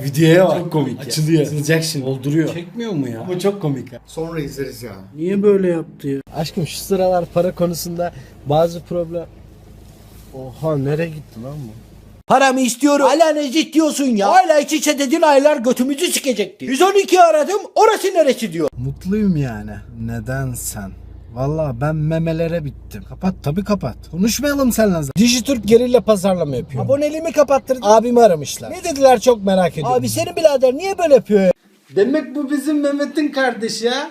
Videoya bak. Çok komik Açılıyor. Açılacak şimdi. Dolduruyor. Çekmiyor mu ya? Bu çok komik ya. Sonra izleriz ya. Niye böyle yaptı ya? Aşkım şu sıralar para konusunda bazı problem... Oha nereye gitti lan bu? Paramı istiyorum. Hala ne diyorsun ya? Hala iç içe dedin aylar götümüzü sikecekti. 112 aradım orası neresi diyor. Mutluyum yani. Neden sen? Valla ben memelere bittim. Kapat tabi kapat. Konuşmayalım seninle zaten. Dijitürk gerilla pazarlama yapıyor. Aboneliğimi kapattırdı. Abimi aramışlar. Ne dediler çok merak ediyorum. Abi senin birader niye böyle yapıyor ya? Demek bu bizim Mehmet'in kardeşi ya.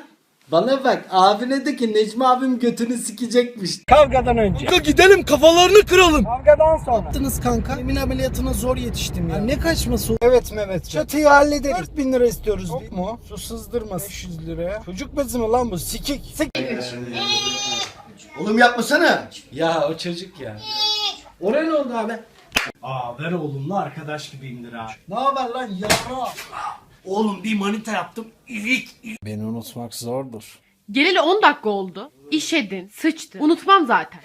Bana bak abine de ki Necmi abim götünü sikecekmiş. Kavgadan önce. Kanka gidelim kafalarını kıralım. Kavgadan sonra. Yaptınız kanka. Emin ameliyatına zor yetiştim ya. ne kaçması o? Evet Mehmet. Çatıyı hallederiz. 4000 lira istiyoruz. Yok mu? Su sızdırma 500 liraya. Çocuk bezi mi lan bu? Sikik. Sikik. Oğlum yapmasana. Ya o çocuk ya. Oraya ne oldu abi? Aa ver oğlumla arkadaş gibiyimdir ha. Ne haber lan yara? Oğlum bir manita yaptım. İlik. Beni unutmak zordur. Geleli 10 dakika oldu. İşedin, sıçtın. Unutmam zaten.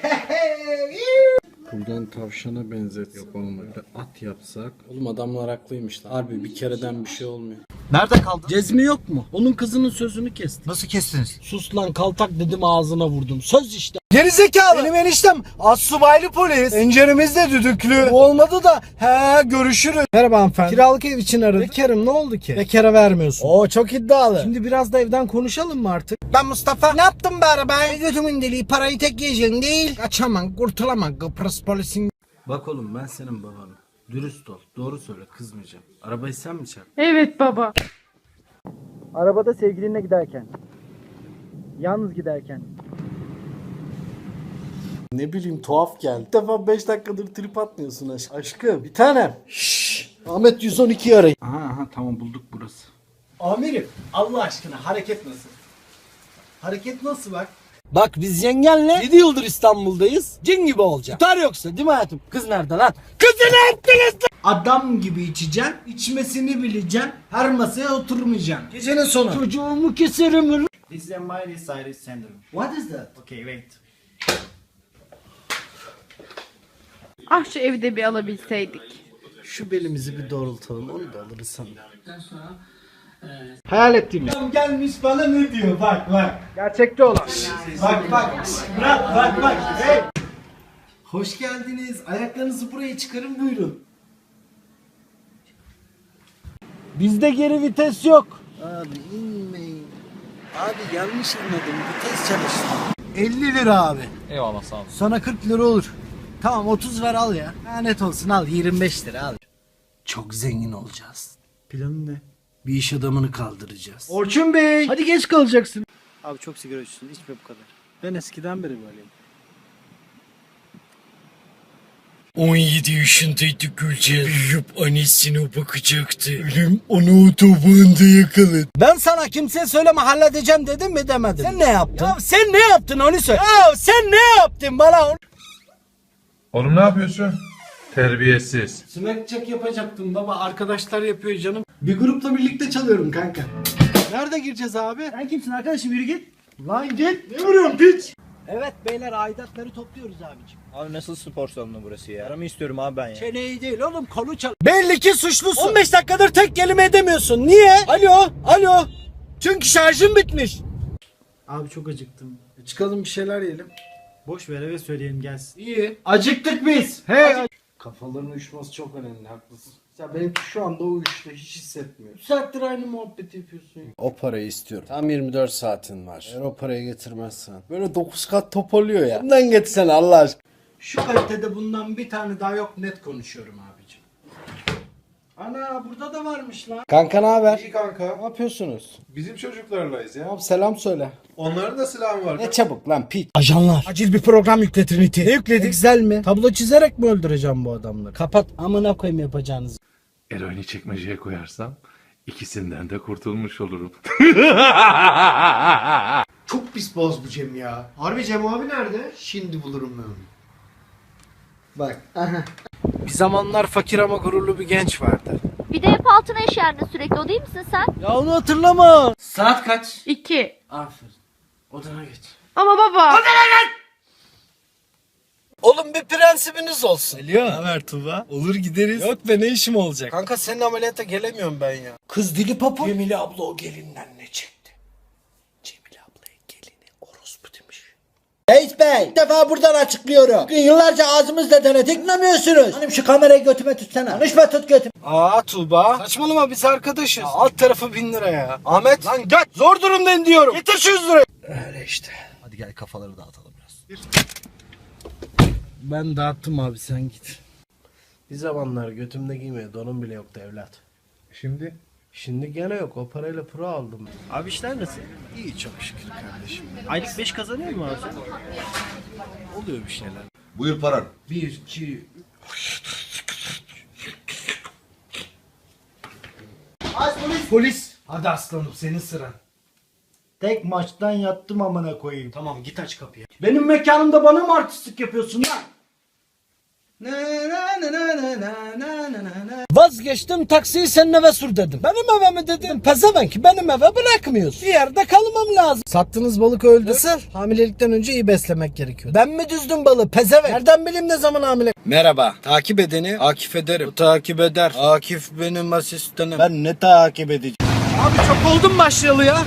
Buradan tavşana benzet. Yok olmadı. At yapsak. Oğlum adamlar haklıymış lan. Harbi bir kereden bir şey olmuyor. Nerede kaldın? Cezmi yok mu? Onun kızının sözünü kestim. Nasıl kestiniz? Sus lan kaltak dedim ağzına vurdum. Söz işte. Gerizekalı. Benim eniştem assubaylı polis. Penceremizde düdüklü. Bu olmadı da he görüşürüz. Merhaba hanımefendi. Kiralık ev için aradım. Bekarım ne oldu ki? Bekara vermiyorsun. Oo çok iddialı. Şimdi biraz da evden konuşalım mı artık? Ben Mustafa. Ne yaptım be arabaya? Götümün deliği parayı tek yiyeceksin değil. Kaçamam kurtulamam Kıbrıs polisin. Bak oğlum ben senin babanım. Dürüst ol. Doğru söyle kızmayacağım. Arabayı sen mi çarptın? Evet baba. Arabada sevgilinle giderken. Yalnız giderken. Ne bileyim tuhaf geldi. İlk defa 5 dakikadır trip atmıyorsun aşk. Aşkım bir tanem. Şşş. Ahmet 112 arayın. Aha aha tamam bulduk burası. Amirim Allah aşkına hareket nasıl? Hareket nasıl bak? Bak biz yengenle 7 yıldır İstanbul'dayız. Cin gibi olacak. Tutar yoksa değil mi hayatım? Kız nerede lan? Kızı ne ettiniz lan? Adam gibi içeceksin. içmesini bileceksin. Her masaya oturmayacaksın. Gecenin sonu. Çocuğumu keserim. This is a Miley Cyrus syndrome. What is that? Okay, wait. Ah şu evi de bir alabilseydik. Şu belimizi bir doğrultalım onu da alırız sanırım. Hayal ettiğimiz. Adam gelmiş bana ne diyor bak bak. Gerçekte olan. Bak bak. Bırak bak bak. Hey. Hoş geldiniz. Ayaklarınızı buraya çıkarın buyurun. Bizde geri vites yok. Abi inmeyin. Abi yanlış anladım. Vites çalıştı. 50 lira abi. Eyvallah sağ ol. Sana 40 lira olur. Tamam 30 ver al ya. Lanet olsun al 25 lira al. Çok zengin olacağız. Planın ne? Bir iş adamını kaldıracağız. Orçun Bey. Hadi geç kalacaksın. Abi çok sigara içiyorsun. İçme bu kadar. Ben eskiden beri böyleyim. 17 yaşındaydı Gülce. Büyüyüp annesine bakacaktı. Ölüm onu otobanda yakaladı. Ben sana kimseye söyleme halledeceğim dedim mi demedim. Sen ne yaptın? Ya sen ne yaptın onu söyle. Ya sen ne yaptın bana? Oğlum ne yapıyorsun? Terbiyesiz. Smack check yapacaktım baba. Arkadaşlar yapıyor canım. Bir grupla birlikte çalıyorum kanka. Nerede gireceğiz abi? Sen kimsin arkadaşım yürü git. Lan git. Ne vuruyorsun piç? Evet beyler aidatları topluyoruz abicim. Abi nasıl spor salonu burası ya? Paramı istiyorum abi ben ya. Çeneyi değil oğlum kolu çal. Belli ki suçlusun. 15 dakikadır tek kelime edemiyorsun. Niye? Alo, alo. Çünkü şarjım bitmiş. Abi çok acıktım. E, Çıkalım bir şeyler yiyelim. Boş ver eve söyleyelim gelsin. İyi. Acıktık biz. Hey. Kafaların uyuşması çok önemli haklısın. Ya benimki şu anda uyuştu hiç hissetmiyorum. Saattir aynı muhabbeti yapıyorsun. O parayı istiyorum. Tam 24 saatin var. Eğer o parayı getirmezsen. Böyle 9 kat top oluyor ya. Bundan getirsene Allah aşkına. Şu kalitede bundan bir tane daha yok net konuşuyorum abicim. Ana burada da varmış lan. Kanka ne haber? İyi kanka. Ne yapıyorsunuz? Bizim çocuklarlayız ya. Abi selam söyle. Onların da silahı var. Ne çabuk lan pit. Ajanlar. Acil bir program yükle Trinity. Ne yükledik? Excel mi? Tablo çizerek mi öldüreceğim bu adamları? Kapat. Amına koyayım yapacağınız. Eroini çekmeceye koyarsam ikisinden de kurtulmuş olurum. Çok pis boz bu Cem ya. Harbi Cem abi nerede? Şimdi bulurum ben onu. Bak. Bir zamanlar fakir ama gururlu bir genç vardı. Bir de hep altına işerdin sürekli o değil misin sen? Ya onu hatırlama. Saat kaç? 2. Aferin. Odana geç. Ama baba. Oğlum bir prensibiniz olsun. Alo. Ne haber Tuba? Olur gideriz. Yok be ne işim olacak? Kanka senin ameliyata gelemiyorum ben ya. Kız dili papu. Cemile abla o gelinden ne çekti? Cemile ablaya gelini orospu demiş. Reis Bey, bir defa buradan açıklıyorum. Yıllarca ağzımızla denedik, dinlemiyorsunuz. Hanım şu kamerayı götüme tutsana. Konuşma tut götüm. Aa Tuğba. Saçmalama biz arkadaşız. alt tarafı bin lira ya. Ahmet. Lan göt. Zor durumdayım diyorum. Getir şu yüz lirayı. Öyle işte. Hadi gel kafaları dağıtalım biraz. Ben dağıttım abi sen git. Bir zamanlar götümde giymeye donum bile yoktu evlat. Şimdi Şimdi gene yok. O parayla pro aldım. Abi işler nasıl? İyi çok şükür kardeşim. Aylık 5 kazanıyor mu abi? Oluyor bir şeyler. Buyur paran. Bir, iki, Aç polis. Polis. Hadi aslanım senin sıran. Tek maçtan yattım amına koyayım. Tamam git aç kapıyı. Benim mekanımda bana mı artistlik yapıyorsun lan? Vazgeçtim taksiyi senin eve sür dedim. Benim eve mi dedim? Pezevenk benim eve bırakmıyorsun. Bir yerde kalmam lazım. Sattığınız balık öldü. Nasıl? Hamilelikten önce iyi beslemek gerekiyor. Ben mi düzdüm balığı pezevenk? Nereden bileyim ne zaman hamile? Merhaba. Takip edeni Akif ederim. O takip eder. Akif benim asistanım. Ben ne takip edeceğim? Abi çok oldum başlayalı ya.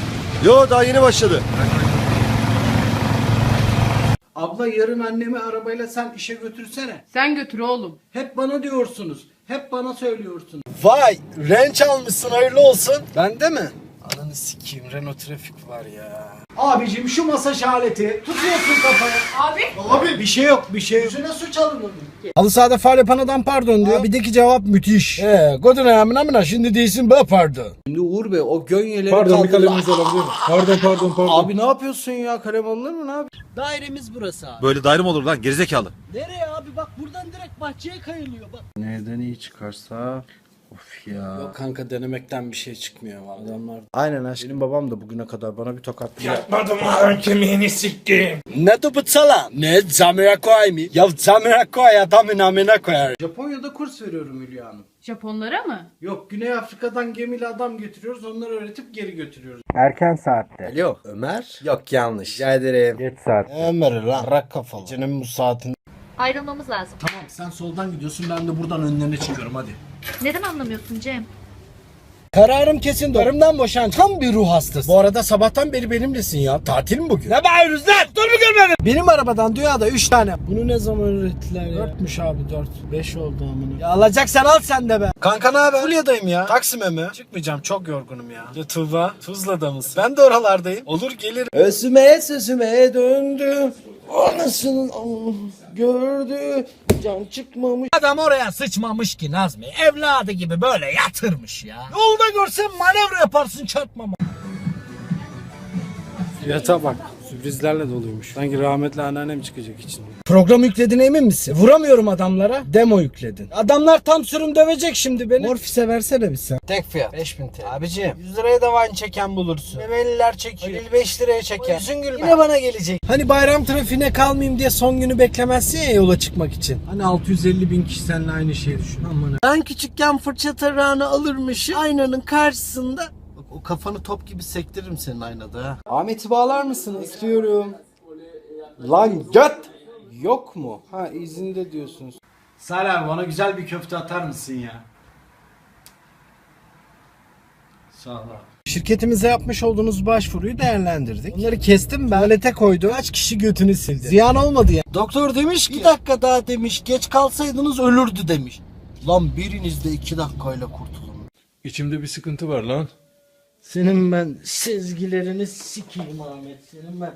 Yo daha yeni başladı. Abla yarın annemi arabayla sen işe götürsene. Sen götür oğlum. Hep bana diyorsunuz. Hep bana söylüyorsunuz. Vay renç almışsın hayırlı olsun. Bende mi? Ananı sikeyim Renault trafik var ya. Abicim şu masaj aleti tutuyorsun kafaya. Abi. Abi bir şey yok bir şey yok. Yüzüne suç alınır. Halı sahada faal yapan adam pardon diyor. Abideki cevap müthiş. He godun ayağımına amına şimdi değilsin be pardon. Şimdi Uğur Bey o gönyeleri Pardon bir kalemimiz olabilir Pardon pardon pardon. Abi ne yapıyorsun ya kalem alınır mı ne yap? Dairemiz burası abi. Böyle daire mi olur lan gerizekalı? Nereye abi bak buradan direkt bahçeye kayılıyor bak. Nereden iyi çıkarsa Of ya. Yok kanka denemekten bir şey çıkmıyor vallahi. Adamlar. Aynen aşkım. Benim babam da bugüne kadar bana bir tokat Yapmadım lan kemiğini siktim. Ne tıpıtsala? Ne zamira koy mi? Ya zamira koy adamın amına koyar. Japonya'da kurs veriyorum Hülya Hanım. Japonlara mı? Yok Güney Afrika'dan gemiyle adam getiriyoruz onları öğretip geri götürüyoruz. Erken saatte. Alo Ömer? Yok yanlış. Rica ederim. Geç saat. Ömer lan rak kafalı. Senin bu saatin. Ayrılmamız lazım. Tamam sen soldan gidiyorsun ben de buradan önlerine çıkıyorum hadi. Neden anlamıyorsun Cem? Kararım kesin. Karımdan boşan. Tam bir ruh hastası. Bu arada sabahtan beri benimlesin ya. Tatil mi bugün? Ne bağırıyorsun lan? Dur mu görmedin? Benim arabadan dünyada 3 tane. Bunu ne zaman ürettiler ya? 4'müş abi 4. 5 oldu amına. Ya alacaksan al sen de be. Kanka ne haber? Fulya'dayım ya. Taksim'e mi? Çıkmayacağım çok yorgunum ya. Ya Tuğba. Tuzla'da mısın? Ben de oralardayım. Olur gelirim. Özüme sözüme döndü. Anasının gördü. Can çıkmamış. Adam oraya sıçmamış ki Nazmi. Evladı gibi böyle yatırmış ya. Yolda görsen manevra yaparsın çarpmama. Fiyata bak. Sürprizlerle doluymuş. Sanki rahmetli anneannem çıkacak için. Program yüklediğine emin misin? Vuramıyorum adamlara. Demo yükledin. Adamlar tam sürüm dövecek şimdi beni. Morfise versene bir sen. Tek fiyat. 5000 TL. Abicim 100 liraya da wine çeken bulursun. Memeliler çekiyor. 55 liraya çeker. Yüzün gülme. Yine bana gelecek. Hani bayram trafiğine kalmayayım diye son günü beklemezsin ya yola çıkmak için. Hani 650 bin kişi seninle aynı şeyi düşün. Aman Ben küçükken fırça tarağını alırmışım. Aynanın karşısında o kafanı top gibi sektiririm senin aynada ha. Ahmet'i bağlar mısın? İstiyorum. Lan göt! Yok mu? Ha izinde diyorsunuz. Abi bana güzel bir köfte atar mısın ya? Sağ ol abi. Şirketimize yapmış olduğunuz başvuruyu değerlendirdik. Onları kestim ben. Alete koydu. Kaç kişi götünü sildi. Ziyan olmadı ya. Doktor demiş ki bir dakika daha demiş. Geç kalsaydınız ölürdü demiş. Lan biriniz de iki dakikayla kurtulun. içimde bir sıkıntı var lan. Senin ben sezgilerini sikeyim Ahmet. Senin ben...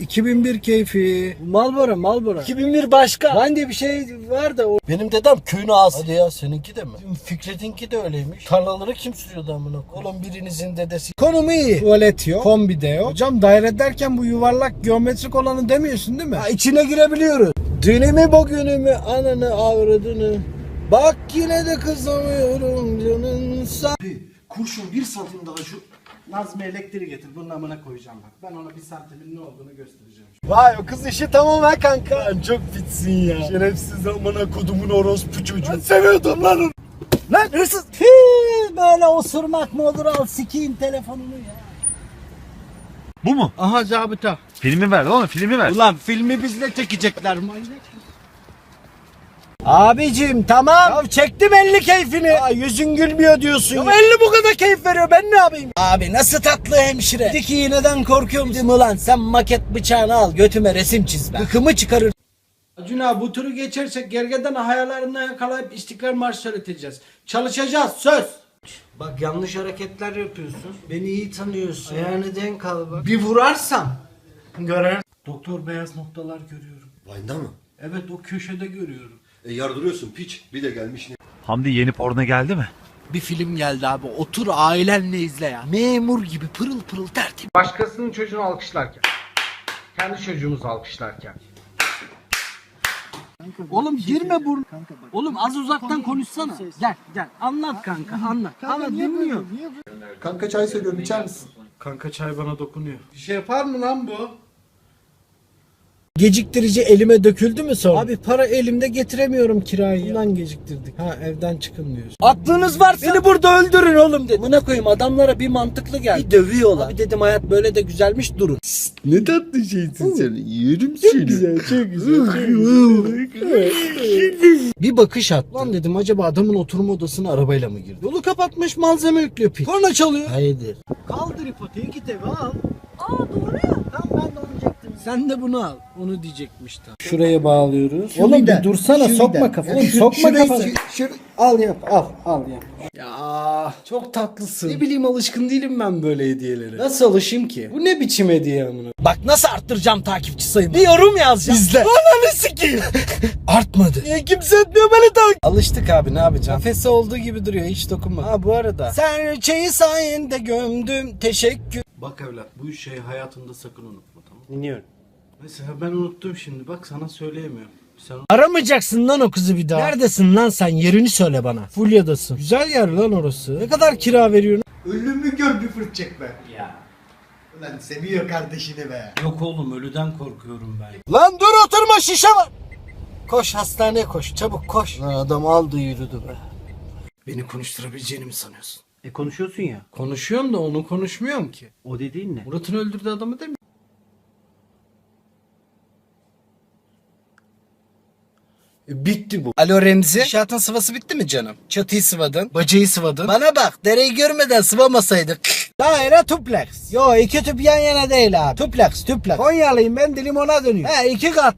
2001 keyfi. Malbora Malbora. 2001 başka. Ben de bir şey var da o. Benim dedem köyün ağzı. Hadi ya seninki de mi? Fikret'inki de öyleymiş. Tarlaları kim sürüyordu amına? Oğlum birinizin dedesi. Konumu iyi. Tuvalet yok. Kombi de yok. Hocam daire derken bu yuvarlak geometrik olanı demiyorsun değil mi? Ha, içine girebiliyoruz. Dünümü bugünümü ananı avradını. Bak yine de kızamıyorum canın sağ. Kurşun bir santim daha şu Nazmi elektriği getir bunun amına koyacağım bak. Ben ona bir santimin ne olduğunu göstereceğim. Vay o kız işi tamam ha kanka. Sen çok bitsin ya. Şerefsiz amına kodumun orospu çocuğu. Ben seviyordum lan onu. Lan hırsız. Hii, böyle osurmak mı olur al sikeyim telefonunu ya. Bu mu? Aha zabıta. Filmi ver oğlum filmi ver. Ulan filmi bizle çekecekler manyak. Abicim tamam. Ya çektim 50 keyfini. Aa, yüzün gülmüyor diyorsun. Ya 50 bu kadar keyif veriyor ben ne yapayım? Abi nasıl tatlı hemşire. Diki iğneden korkuyor musun? Ulan sen maket bıçağını al götüme resim çiz be. Gıkımı çıkarır. Acun abi bu turu geçersek gergeden hayallerinden yakalayıp İstiklal Marşı söyleteceğiz. Çalışacağız söz. Bak yanlış hareketler yapıyorsun. Beni iyi tanıyorsun. Ayağını denk al bak. Bir vurarsam görer. Doktor beyaz noktalar görüyorum. Vayında mı? Evet o köşede görüyorum. E yardırıyorsun piç. Bir de gelmiş ne? Hamdi yeni porno geldi mi? Bir film geldi abi otur ailenle izle ya. Memur gibi pırıl pırıl tertemiz. Başkasının çocuğunu alkışlarken. Kendi çocuğumuzu alkışlarken. Oğlum girme burun. Oğlum az uzaktan konuşsana. Gel gel anlat kanka anlat. Anlat dinliyor. Kanka çay söylüyorum içer misin? Kanka çay bana dokunuyor. Bir şey yapar mı lan bu? Geciktirici elime döküldü mü sonra? Abi para elimde getiremiyorum kirayı. Bundan geciktirdik. Ha evden çıkın diyorsun. Aklınız varsa beni burada öldürün oğlum dedim. Buna koyayım adamlara bir mantıklı geldi. Bir dövüyorlar. Abi dedim hayat böyle de güzelmiş durun. Ne tatlı şeysin sen. Yerim seni. Çok güzel çok güzel. bir bakış at. Lan dedim acaba adamın oturma odasına arabayla mı girdi? Yolu kapatmış malzeme yüklüyor pil. Korna çalıyor. Hayırdır? Kaldır ipoteği git eve al. Aa doğru ya. Tamam ben de onu. Sen de bunu al. Onu diyecekmiş tam. Şuraya bağlıyoruz. Oğlum bir dursana sokma kafanı. Oğlum sokma kafanı. Al yap al al yap. Ya çok tatlısın. Ne bileyim alışkın değilim ben böyle hediyelere. Nasıl alışayım ki? Bu ne biçim hediye amına? Bak nasıl arttıracağım takipçi sayımı. Bir yorum yazacağım. İzle. Ananı sikeyim. Artmadı. Niye kimse etmiyor beni takip. Alıştık abi ne yapacağım. Kafesi olduğu gibi duruyor hiç dokunma. Ha bu arada. Serçeyi sayende gömdüm. Teşekkür. Bak evlat bu şeyi hayatında sakın unutma tamam mı? Dinliyorum. Mesela ben unuttum şimdi bak sana söyleyemiyorum. Sen Aramayacaksın lan o kızı bir daha. Neredesin lan sen? Yerini söyle bana. Fulya'dasın. Güzel yer lan orası. Ne kadar kira veriyorsun? Ölümü gör bir fırt çekme. Ya. Ulan seviyor kardeşini be. Yok oğlum ölüden korkuyorum ben. Lan dur oturma şişe var. Koş hastaneye koş çabuk koş. Lan adam aldı yürüdü be. Beni konuşturabileceğini mi sanıyorsun? E konuşuyorsun ya. Konuşuyorum da onu konuşmuyorum ki. O dediğin ne? Murat'ın öldürdüğü adamı değil mi? E, Bitti bu. Alo Remzi. İnşaatın sıvası bitti mi canım? Çatıyı sıvadın, bacayı sıvadın. Bana bak dereyi görmeden sıvamasaydık. Daire tuplex. Yo iki tüp yan yana değil abi. Tuplex tuplex. Konyalıyım ben dilim ona dönüyor. He iki kat.